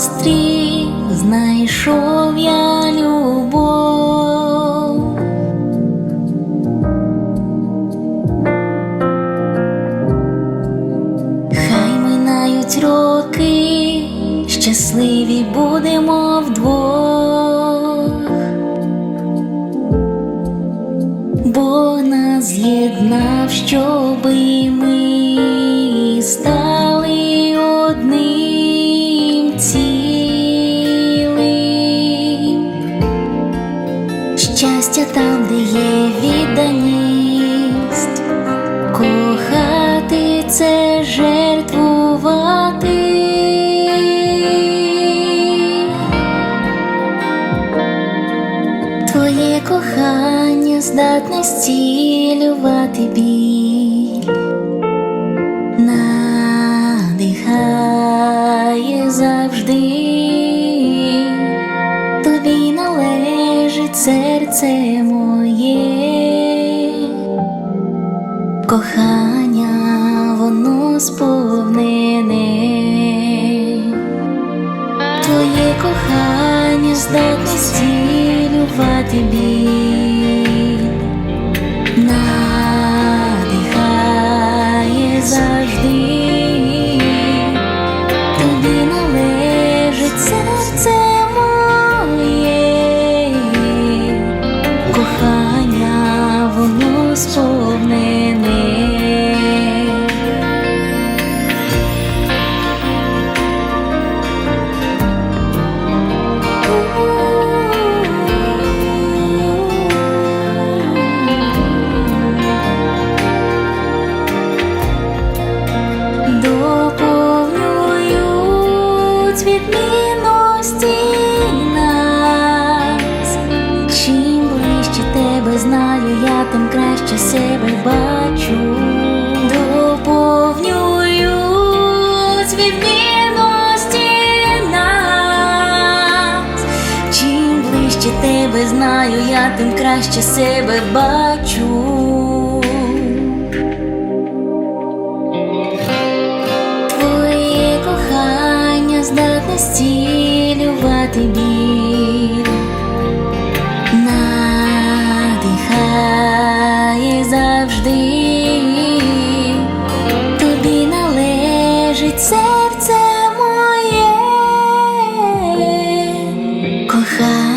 зустрів, знайшов я любов. Хай минають роки, щасливі будемо вдвох. Бог нас з'єднав, щоби ми стали Щастя там, де є відданість, кохати це жертвувати. Твоє кохання здатне зцілювати біль, надихає завжди, тобі належить серце моє, кохання воно сповнене. Твоє кохання здатне зцілювати біль, надихає завжди, Доповнюють відмінності нас. Чим ближче тебе знаю, я тим краще себе бачу. Відмінності нас. Чим ближче тебе знаю, я тим краще себе бачу. Кохання здатне зцілювати біль, надихає завжди, тобі належить серце моє, кохання